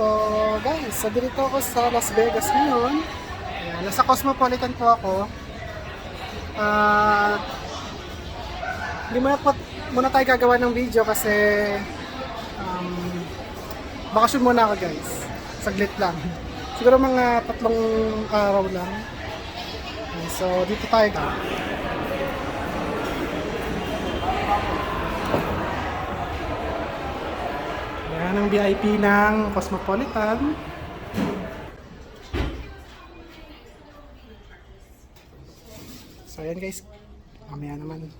So, guys, so dito ako sa Las Vegas ngayon. Ayan, nasa Cosmopolitan po ako. Ah, hindi muna, po, muna tayo gagawa ng video kasi um, bakasyon muna ako guys. Saglit lang. Siguro mga tatlong araw lang. So, dito tayo. Yan ang VIP ng Cosmopolitan. So ayan guys, mamaya naman.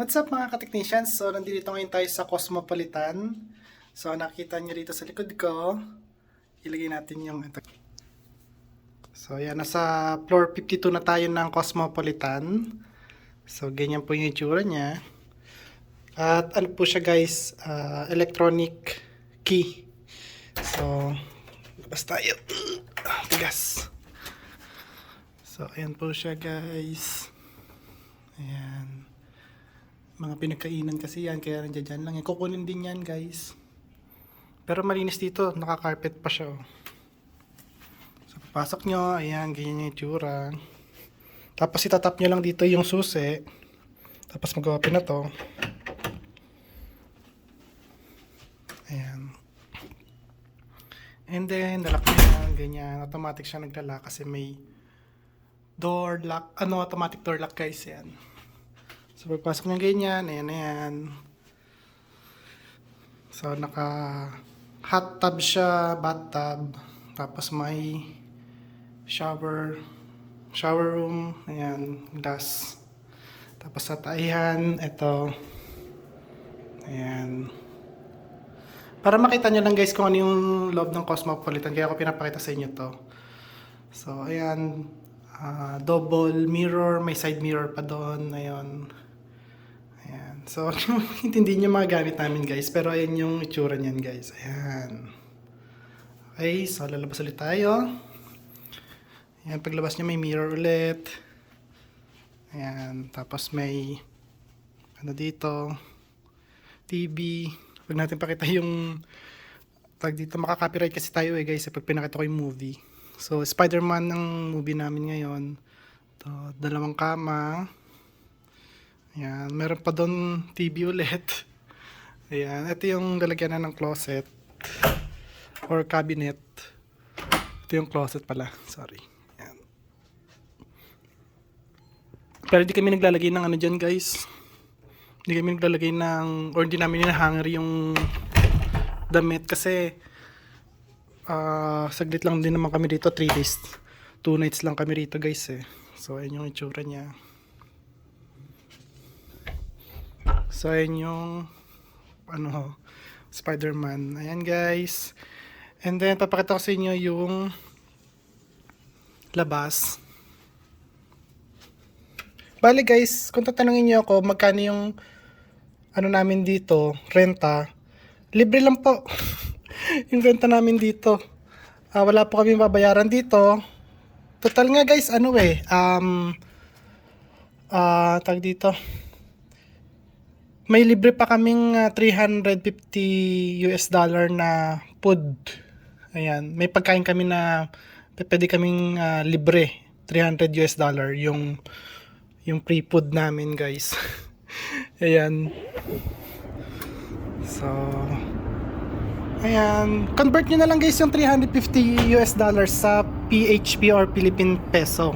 What's up mga ka-technicians? So nandito ngayon tayo sa Cosmopolitan. So nakita niyo dito sa likod ko, ilagay natin yung ito. So ayan, nasa floor 52 na tayo ng Cosmopolitan. So ganyan po yung itsura niya. At ano po siya guys, ah, electronic key. So, labas tayo. Ah, Tigas. So, ayan po siya guys. Ayan. Mga pinagkainan kasi yan, kaya nandiyan dyan lang. yan. Kukunin din yan guys. Pero malinis dito, naka-carpet pa siya. oh. So, papasok nyo, ayan, ganyan yung itsura. Tapos itatap nyo lang dito yung susi. Tapos mag-open na to. Ayan. And then, lalak niya, ganyan. Automatic siya naglala kasi may door lock, ano, automatic door lock guys, yan. So, pagpasok niya ganyan, ayan, ayan. So, naka hot tub siya, bathtub. Tapos may shower, shower room, ayan, glass. Tapos sa taihan, ito, ayan. Para makita nyo lang guys kung ano yung loob ng Cosmopolitan. Kaya ako pinapakita sa inyo to. So, ayan. ah, double mirror. May side mirror pa doon. Ayan. Ayan. So, hindi nyo mga gamit namin guys. Pero ayan yung itsura niyan guys. Ayan. Okay. So, lalabas ulit tayo. Ayan. Paglabas nyo may mirror ulit. Ayan. Tapos may ano dito. TV. Huwag natin pakita yung tag dito. Makaka-copyright kasi tayo eh guys eh, pag pinakita ko yung movie. So, Spider-Man ang movie namin ngayon. To, dalawang kama. Ayan. Meron pa doon TV ulit. Ayan. Ito yung lalagyan na ng closet. Or cabinet. Ito yung closet pala. Sorry. Ayan. Pero hindi kami naglalagay ng ano dyan guys. Hindi kami naglalagay ng, or hindi namin hinahanger yung damit kasi ah saglit lang din naman kami dito, 3 days, 2 nights lang kami rito guys eh. So, ayan yung itsura niya. So, ayan yung, ano, Spider-Man. Ayan guys. And then, papakita ko sa inyo yung labas. Bali guys, kung tatanungin niyo ako magkano yung ano namin dito, renta, libre lang po. yung renta namin dito. Ah, wala po kami babayaran dito. Total nga guys, ano eh, um, ah, tag dito. May libre pa kaming ah, 350 US dollar na food. Ayan, may pagkain kami na pwede kaming ah, libre. 300 US dollar yung yung pre-food namin guys. Ayan. So, ayan. Convert nyo na lang guys yung 350 US dollars sa PHP or Philippine Peso.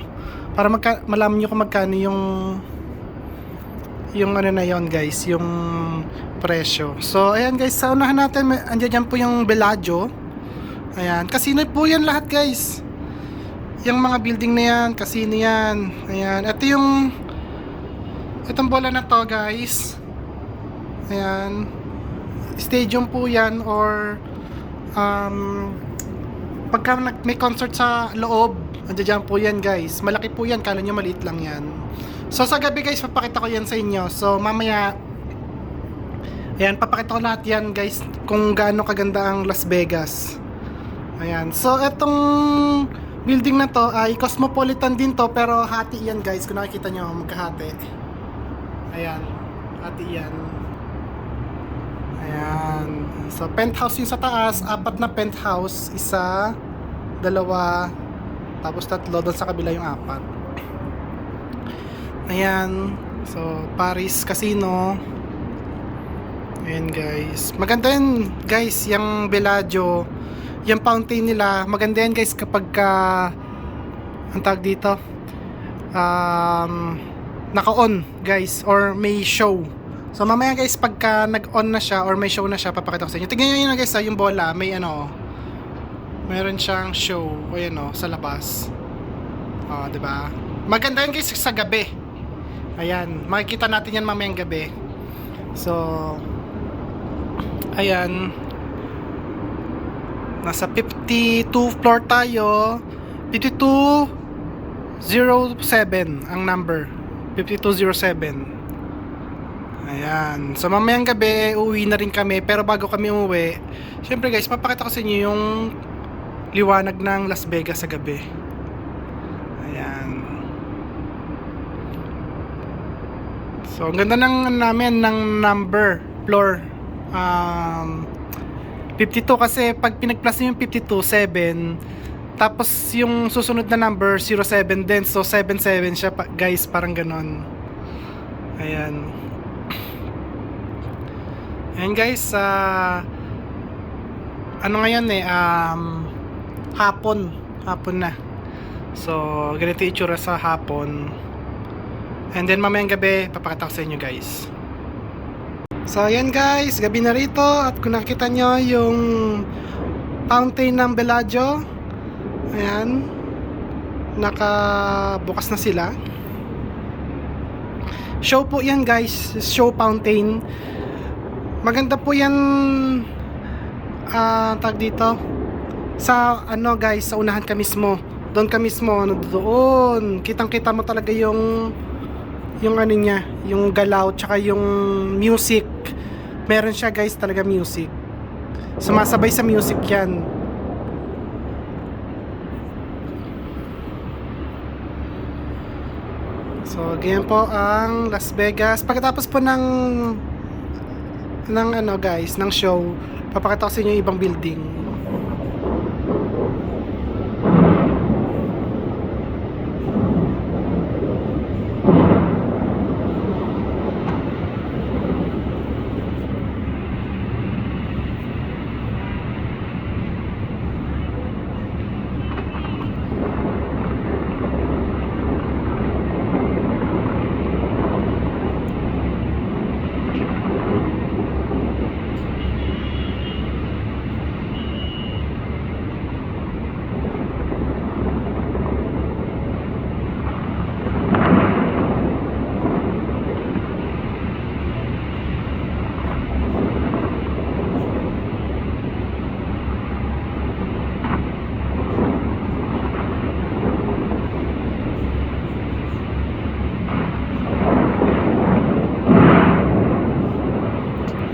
Para magka- malaman nyo kung magkano yung yung ano na yon guys, yung presyo. So, ayan guys, sa unahan natin, andyan dyan po yung Bellagio. Ayan, casino po yan lahat guys. Yung mga building na yan, casino yan. Ayan, ito yung itong bola na to guys. Ayan. Stadium po yan or um, pagka may concert sa loob, andyan po yan guys. Malaki po yan, kala nyo maliit lang yan. So sa gabi guys, papakita ko yan sa inyo. So mamaya, ayan, papakita ko lahat yan guys kung gaano kaganda ang Las Vegas. Ayan. So etong building na to ay cosmopolitan din to pero hati yan guys kung nakikita nyo magkahati. Ayan. Hati yan. Ayan. So, penthouse yung sa taas. Apat na penthouse. Isa, dalawa, tapos tatlo. Doon sa kabila yung apat. Ayan. So, Paris Casino. Ayan guys. Maganda yan guys. Yung Bellagio. Yung fountain nila. Maganda yan guys kapag ka... ang tawag dito? Um, naka-on guys. Or may show. So mamaya guys, pagka nag-on na siya or may show na siya, papakita ko sa inyo. Tingnan nyo yun guys, ah, yung bola, may ano, meron siyang show, o yan o, sa labas. O, di ba? Maganda yan guys sa gabi. Ayan, makikita natin yan mamayang gabi. So, ayan. Nasa 52 floor tayo. 5207 ang number. 5207. Ayan. So mamayang gabi, uwi na rin kami. Pero bago kami umuwi, syempre guys, papakita ko sa inyo yung liwanag ng Las Vegas sa gabi. Ayan. So, ang ganda ng ano namin, ng number, floor. Um, 52 kasi pag pinag-plus yung 52, 7. Tapos yung susunod na number, 07 din. So, 77 siya pa- guys, parang ganon. Ayan. Ayan guys, ah ano ngayon eh, um, hapon. Hapon na. So, ganito yung itsura sa hapon. And then mamayang gabi, papakita ko sa inyo guys. So, ayan guys, gabi na rito. At kung nakita nyo yung fountain ng Bellagio, ayan, nakabukas na sila. Show po yan guys, show fountain. Maganda po yan ah tag dito. Sa ano guys sa unahan ka mismo. Doon ka mismo ano doon. Kitang kita mo talaga yung yung ano niya yung galaw tsaka yung music. Meron siya guys talaga music. Sumasabay sa music yan so ganyan po ang Las Vegas pagkatapos po ng ng ano guys, ng show, papakita ko sa inyo yung ibang building.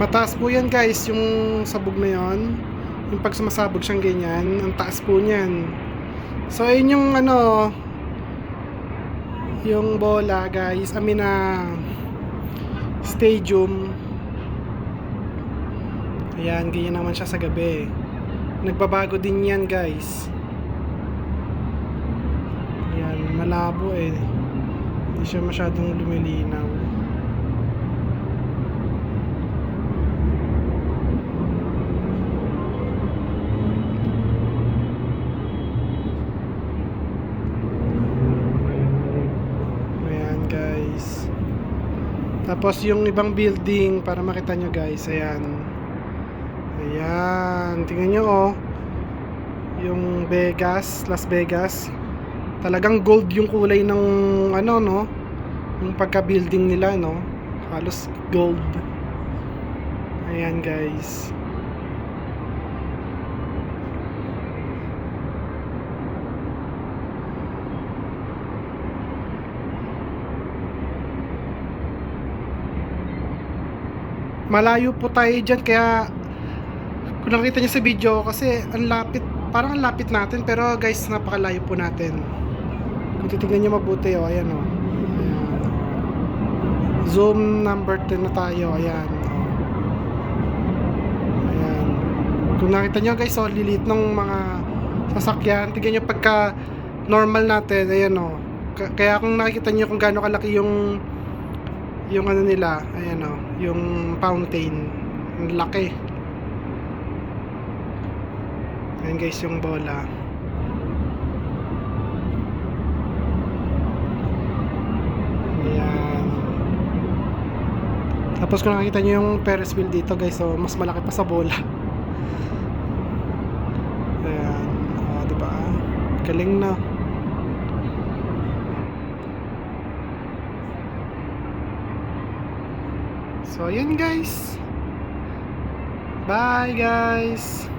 Mataas po yan guys, yung sabog na yon. Yung pag sumasabog siyang ganyan, ang taas po niyan. So ayun yung ano, yung bola guys, I mean na stadium. Ayan, ganyan naman siya sa gabi. Nagbabago din yan guys. Ayan, malabo eh. Hindi siya masyadong lumilinaw. Ayan guys. Tapos yung ibang building para makita nyo guys. Ayan. Ayan. Tingnan nyo oh. Yung Vegas, Las Vegas. Talagang gold yung kulay ng ano no. Yung pagka-building nila no. Halos gold. Ayan guys. Malayo po tayo dyan kaya kung nakita niyo sa video kasi ang lapit parang ang lapit natin pero guys napakalayo po natin kung titignan niyo mabuti oh ayan oh zoom number 10 na tayo ayan ayan Kung nakita nyo guys, oh, lilit ng mga sasakyan. Tignan nyo pagka normal natin, ayan o. K- kaya kung nakikita nyo kung gaano kalaki yung yung ano nila, ayan o, yung fountain. Ang laki. Ayan guys, yung bola. Ayan. Tapos kung nakikita nyo yung Ferris wheel dito guys, so mas malaki pa sa bola. Ayan. O, diba? Galing na. So, ayan guys. Bye guys.